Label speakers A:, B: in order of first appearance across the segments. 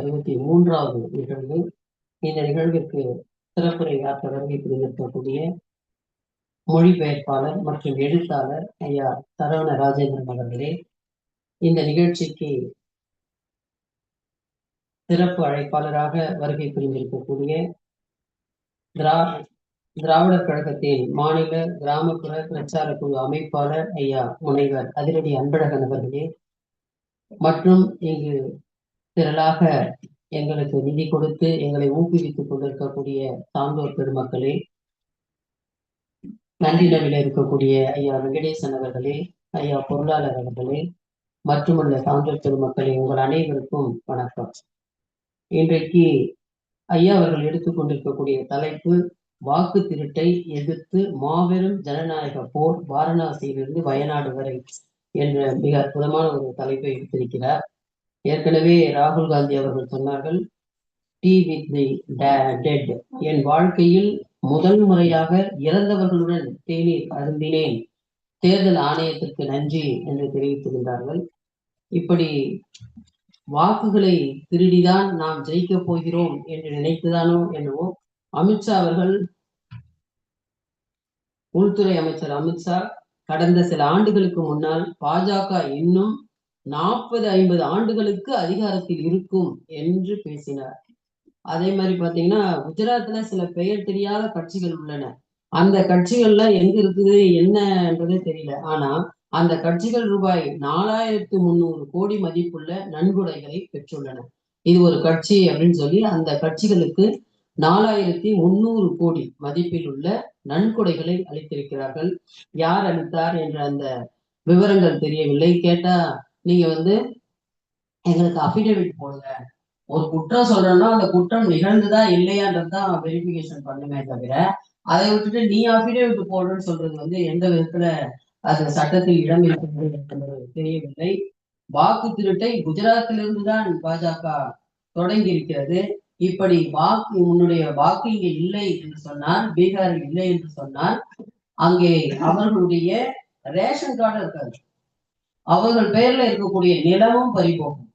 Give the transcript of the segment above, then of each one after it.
A: அறுபத்தி மூன்றாவது நிகழ்வு. இந்த நிகழ்விற்கு சிறப்புரை வருகை புரிந்திருக்கக்கூடிய மொழிபெயர்ப்பாளர் மற்றும் எழுத்தாளர் ஐயா சரவண ராஜேந்திரன் அவர்களே இந்த நிகழ்ச்சிக்கு சிறப்பு அழைப்பாளராக வருகை புரிந்திருக்கக்கூடிய திரா திராவிடர் கழகத்தின் மாநில கிராமப்புற பிரச்சார குழு அமைப்பாளர் ஐயா முனைவர் அதிரடி அன்பழகன் அவர்களே மற்றும் இங்கு திரளாக எங்களுக்கு நிதி கொடுத்து எங்களை ஊக்குவித்துக் கொண்டிருக்கக்கூடிய சான்றோர் பெருமக்களே நன்றினவில் இருக்கக்கூடிய ஐயா வெங்கடேசன் அவர்களே ஐயா பொருளாளர் அவர்களே மற்றுமுள்ள சான்றோர் பெருமக்களே உங்கள் அனைவருக்கும் வணக்கம். இன்றைக்கு ஐயா அவர்கள் எடுத்துக்கொண்டிருக்கக்கூடிய தலைப்பு வாக்கு திருட்டை எதிர்த்து மாபெரும் ஜனநாயக போர் வாரணாசியிலிருந்து வயநாடு வரை என்ற மிக அற்புதமான ஒரு தலைப்பை எடுத்திருக்கிறார். ஏற்கனவே ராகுல் காந்தி அவர்கள் சொன்னார்கள் டி வித் தி டெட் என் வாழ்க்கையில் முதல் முறையாக இறந்தவர்களுடன் தேநீர் அருந்தினேன். தேர்தல் ஆணையத்திற்கு நன்றி என்று தெரிவித்திருந்தார்கள். இப்படி வாக்குகளை திருடிதான் நாம் ஜெயிக்க போகிறோம் என்று நினைத்துதானோ என்னவோ அமித்ஷா அவர்கள் உள்துறை அமைச்சர் அமித்ஷா கடந்த சில ஆண்டுகளுக்கு முன்னால் பாஜக இன்னும் நாற்பது ஐம்பது ஆண்டுகளுக்கு அதிகாரத்தில் இருக்கும் என்று பேசினார். அதே மாதிரி பாத்தீங்கன்னா குஜராத்ல சில பெயர் தெரியாத கட்சிகள் உள்ளன. அந்த கட்சிகள்ல எங்க இருக்குது என்னன்றதே தெரியல. ஆனா அந்த கட்சிகள் ரூபாய் நாலாயிரத்து முந்நூறு கோடி மதிப்புள்ள நன்கொடைகளை பெற்றுள்ளன. இது ஒரு கட்சி அப்படின்னு சொல்லி அந்த கட்சிகளுக்கு நாலாயிரத்தி முன்னூறு கோடி மதிப்பில் உள்ள நன்கொடைகளை அளித்திருக்கிறார்கள். யார் அளித்தார் என்ற அந்த விவரங்கள் தெரியவில்லை. கேட்டா நீங்க வந்து எங்களுக்கு அஃபிடேவிட் போடுங்க. ஒரு குற்றம் சொல்றோம்னா அந்த குற்றம் நிகழ்ந்துதா இல்லையான்றது தான் வெரிஃபிகேஷன் பண்ணுமே தவிர அதை விட்டுட்டு நீ அஃபிடேவிட் போடுன்னு சொல்றது வந்து எந்த விதத்துல அது சட்டத்தில் இடம் இருக்கிறது என்பது தெரியவில்லை. வாக்கு திருட்டை குஜராத்திலிருந்து தான் பாஜக தொடங்கி இருக்கிறது இப்படி வாக்கு உன்னுடைய வாக்கு இங்கே இல்லை என்று சொன்னால் பீகாரில் இல்லை என்று சொன்னால் அங்கே அவர்களுடைய ரேஷன் கார்டு இருக்காது. அவர்கள் பெயர்ல இருக்கக்கூடிய நிலமும் பறிபோகும்.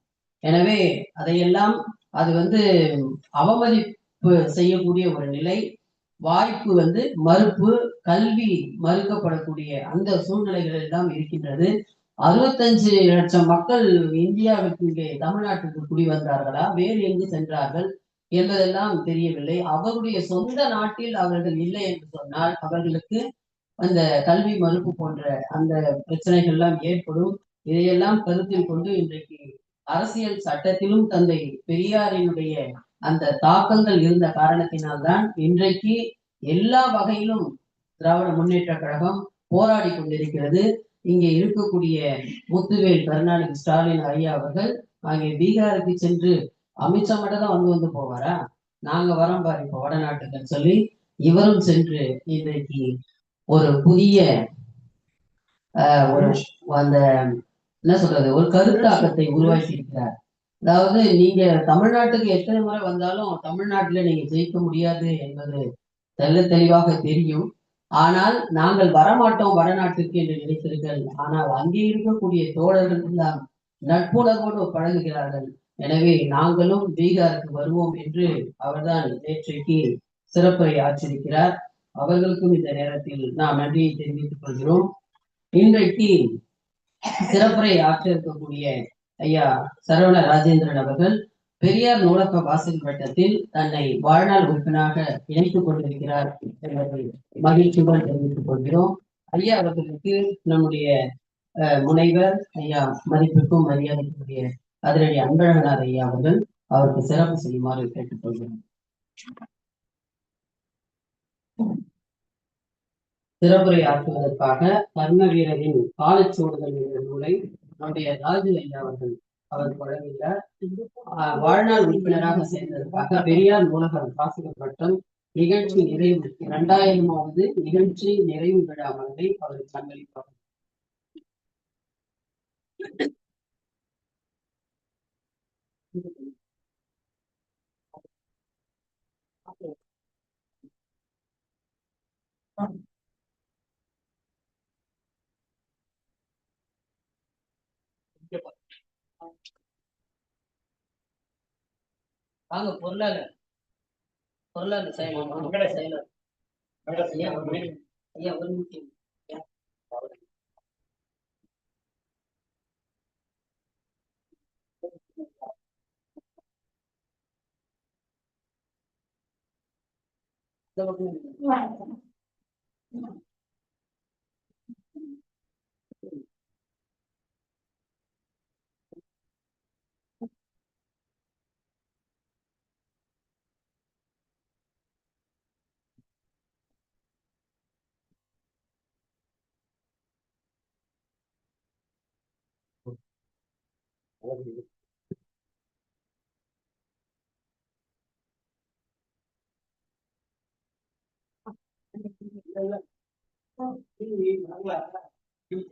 A: எனவே அதையெல்லாம் அது வந்து அவமதிப்பு செய்யக்கூடிய ஒரு நிலை வாய்ப்பு வந்து மறுப்பு கல்வி மறுக்கப்படக்கூடிய அந்த சூழ்நிலைகள் எல்லாம் இருக்கின்றது. அறுபத்தஞ்சு லட்சம் மக்கள் இந்தியாவுக்கு இங்கே தமிழ்நாட்டுக்கு குடி வந்தார்களா வேறு எங்கு சென்றார்கள் என்பதெல்லாம் தெரியவில்லை. அவருடைய சொந்த நாட்டில் அவர்கள் இல்லை என்று சொன்னால் அவர்களுக்கு அந்த கல்வி மறுப்பு போன்ற அந்த பிரச்சனைகள் எல்லாம் ஏற்படும். இதையெல்லாம் கருத்தில் கொண்டு இன்றைக்கு அரசியல் சட்டத்திலும் தந்தை பெரியாரினுடைய அந்த தாக்கங்கள் இருந்த காரணத்தினால்தான் இன்றைக்கு எல்லா வகையிலும் திராவிட முன்னேற்ற கழகம் போராடி கொண்டிருக்கிறது. இங்கே இருக்கக்கூடிய முத்துவேல் கருணாநிதி ஸ்டாலின் ஐயா அவர்கள் அங்கே பீகாருக்கு சென்று அமித்ஷா மட்டும் தான் வந்து வந்து போவாரா? நாங்க வரோம் பாரு இப்ப வடநாட்டுக்குன்னு சொல்லி இவரும் சென்று இன்றைக்கு ஒரு புதிய ஒரு அந்த என்ன சொல்றது ஒரு கருத்தாக்கத்தை உருவாக்கி இருக்கிறார் அதாவது நீங்க தமிழ்நாட்டுக்கு எத்தனை முறை வந்தாலும் தமிழ்நாட்டுல நீங்க ஜெயிக்க முடியாது என்பது தெல்ல தெளிவாக தெரியும். ஆனால் நாங்கள் வரமாட்டோம் வடநாட்டுக்கு என்று நினைத்தீர்கள் ஆனால் அங்கே இருக்கக்கூடிய தோழர்கள் எல்லாம் நட்புணர்வோடு பழகுகிறார்கள். எனவே நாங்களும் பீகாருக்கு வருவோம் என்று அவர்தான் நேற்றைக்கு சிறப்பை ஆற்றிருக்கிறார் அவர்களுக்கும் இந்த நேரத்தில் நாம் நன்றியை தெரிவித்துக் கொள்கிறோம். இன்றைக்கு சிறப்புரை ஆற்ற இருக்கக்கூடிய ஐயா சரவண ராஜேந்திரன் அவர்கள் பெரியார் நூலக வாசல் வட்டத்தில் தன்னை வாழ்நாள் உறுப்பினராக இணைத்துக் கொண்டிருக்கிறார் என்பதை மகிழ்ச்சியுடன் தெரிவித்துக் கொள்கிறோம். ஐயா அவர்களுக்கு நம்முடைய முனைவர் ஐயா மதிப்பிற்கும் மரியாதைக்குரிய அதிரடி அன்பழகனார் ஐயா அவர்கள் அவருக்கு சிறப்பு செய்யுமாறு கேட்டுக்கொள்கிறோம். சிறப்புரை ஆற்றுவதற்காக கர்ணவீரரின் காலச்சூடுதல் என்ற நூலை நம்முடைய ராஜு அவர்கள் அவர் வழங்குகிறார் வாழ்நாள் உறுப்பினராக சேர்ந்ததற்காக பெரியார் நூலகம் வாசகர் பட்டம் நிகழ்ச்சி நிறைவு இரண்டாயிரமாவது நிகழ்ச்சி நிறைவு விழா மலரை அவர் பங்களிப்பார் Thank you. வாங்க பொருளாளர். பொருளாளர் செயலர் செயலர் ஐயா ஐயா ஒரு நிமிஷம்.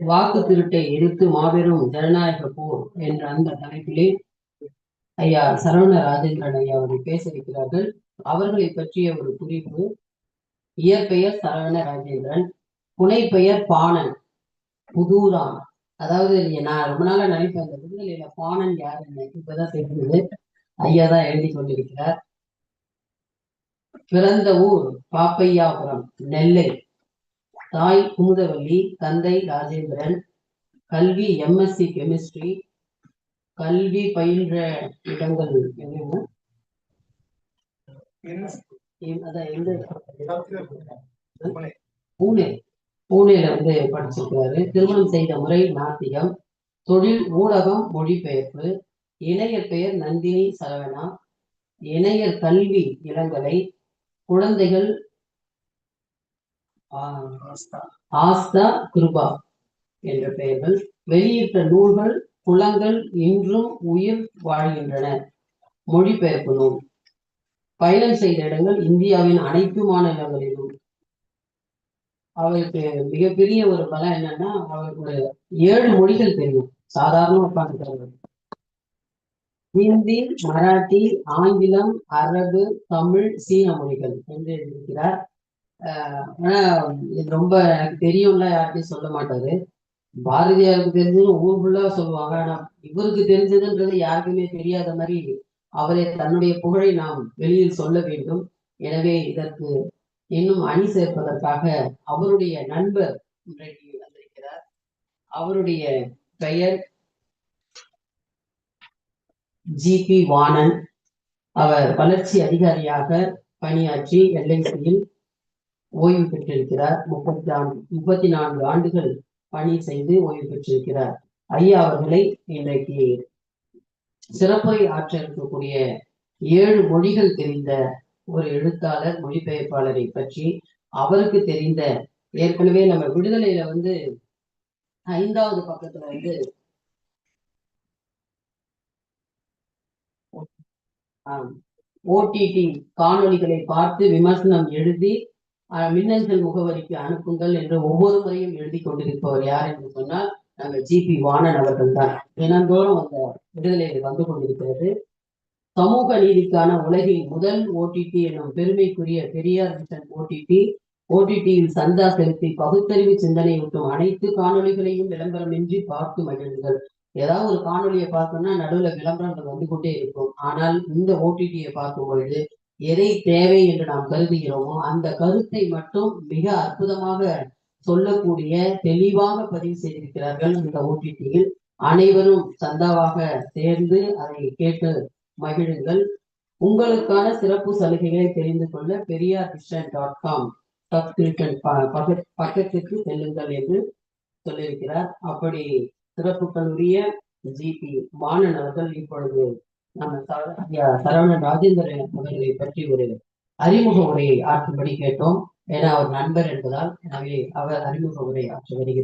A: வாக்கு திருட்டை எதிர்த்து மாபெரும் ஜனநாயக போர் என்ற அந்த தலைப்பிலே ஐயா சரவண ராஜேந்திரன் ஐயா அவர்கள் பேச இருக்கிறார்கள் அவர்களை பற்றிய ஒரு குறிப்பு இயற்பெயர் சரவண ராஜேந்திரன் புனை பெயர் பாணன் புதூரான். அதாவது நான் ரொம்ப நாளா நினைப்பேன் இந்த விடுதலையில பாணன் யாருன்னு. இப்பதான் தெரிஞ்சது. ஐயா தான் எழுதி கொண்டிருக்கிறார். பிறந்த ஊர் பாப்பையாபுரம் நெல்லை. தாய் குமுதவல்லி தந்தை ராஜேந்திரன். கல்வி எம்எஸ்சி கெமிஸ்ட்ரி கல்வி பயின்ற இடங்கள் எங்கன்னு அதான் எங்க பூனே. பூனேல வந்து படிச்சிருக்கிறாரு. திருமணம் செய்த முறை நாத்திகம். தொழில் ஊடகம் மொழிபெயர்ப்பு. இணையர் பெயர் நந்தினி சரவணா. இணையர் கல்வி இளங்கலை குழந்தைகள் ஆஸ்தா கிருபா என்ற பெயர்கள். வெளியிட்ட நூல்கள் குளங்கள் இன்றும் உயிர் வாழ்கின்றன. மொழிபெயர்ப்பு நூல். பயணம் செய்த இடங்கள் இந்தியாவின் அனைத்து மாநிலங்களிலும். அவருக்கு மிகப்பெரிய ஒரு பலம் என்னன்னா அவருக்கு ஏழு மொழிகள் தெரியும். சாதாரண உட்காந்துக்கிறாங்க ஹிந்தி மராட்டி ஆங்கிலம் அரபு தமிழ் சீன மொழிகள் என்று இருக்கிறார் ஆனா இது ரொம்ப எனக்கு தெரியும்ல யார்கிட்டையும் சொல்ல மாட்டாரு. பாரதியாருக்கு தெரிஞ்சது ஊர் ஃபுல்லா சொல்லுவாங்க. ஆனா இவருக்கு தெரிஞ்சதுன்றது யாருக்குமே தெரியாத மாதிரி அவரை தன்னுடைய புகழை நாம் வெளியில் சொல்ல வேண்டும். எனவே இதற்கு இன்னும் அணி சேர்ப்பதற்காக அவருடைய நண்பர் இன்றைக்கு வந்திருக்கிறார். அவருடைய பெயர் ஜி பி வாணன். அவர் வளர்ச்சி அதிகாரியாக பணியாற்றி எல்ஐசியில் ஓய்வு பெற்றிருக்கிறார். முப்பத்தி நான்கு முப்பத்தி நான்கு ஆண்டுகள் பணி செய்து ஓய்வு பெற்றிருக்கிறார். ஐயா அவர்களை இன்றைக்கு சிறப்பை ஆற்ற இருக்கக்கூடிய ஏழு மொழிகள் தெரிந்த ஒரு எழுத்தாளர் மொழிபெயர்ப்பாளரை பற்றி அவருக்கு தெரிந்த ஏற்கனவே நம்ம விடுதலையில வந்து ஐந்தாவது பக்கத்துல வந்து ஓடிடி காணொலிகளை பார்த்து விமர்சனம் எழுதி மின்னஞ்சல் முகவரிக்கு அனுப்புங்கள் என்று ஒவ்வொரு முறையும் எழுதி கொண்டிருப்பவர் யார் என்று சொன்னால் நம்ம ஜி பி வாணன் அவர்கள் தான். தினந்தோறும் அந்த விடுதலையில் வந்து கொண்டிருக்கிறது. சமூக நீதிக்கான உலகின் முதல் ஓடிடி என்னும் பெருமைக்குரிய பெரியார் மிஷன் ஓடிடி ஓடிடியில் சந்தா செலுத்தி பகுத்தறிவு சிந்தனை ஊட்டும் அனைத்து காணொலிகளையும் விளம்பரமின்றி பார்த்து மகிழுங்கள் ஏதாவது ஒரு காணொலியை பார்த்தோம்னா நடுவுல விளம்பரங்கள் வந்து கொண்டே இருக்கும். ஆனால் இந்த ஓடிடியை பார்க்கும் பொழுது எதை தேவை என்று நாம் கருதுகிறோமோ அந்த கருத்தை மட்டும் மிக அற்புதமாக சொல்லக்கூடிய தெளிவாக பதிவு செய்திருக்கிறார்கள் இந்த ஓடிடியில் அனைவரும் சந்தாவாக சேர்ந்து அதை கேட்டு மகிழுங்கள். உங்களுக்கான சிறப்பு சலுகைகளை தெரிந்து கொள்ள Periyar Krishnan dot com subscription பக்கத்திற்கு செல்லுங்கள் என்று சொல்லியிருக்கிறார். அப்படி சிறப்புகளுடைய ஜிபி மாணன் அவர்கள் இப்பொழுது நம்ம சரவணன் ராஜேந்திரன் அவர்களை பற்றி ஒரு அறிமுக உரையை ஆற்றும்படி கேட்டோம். ஏன்னா அவர் நண்பர் என்பதால் எனவே அவர் அறிமுக உரை ஆற்றி வருகிறார்.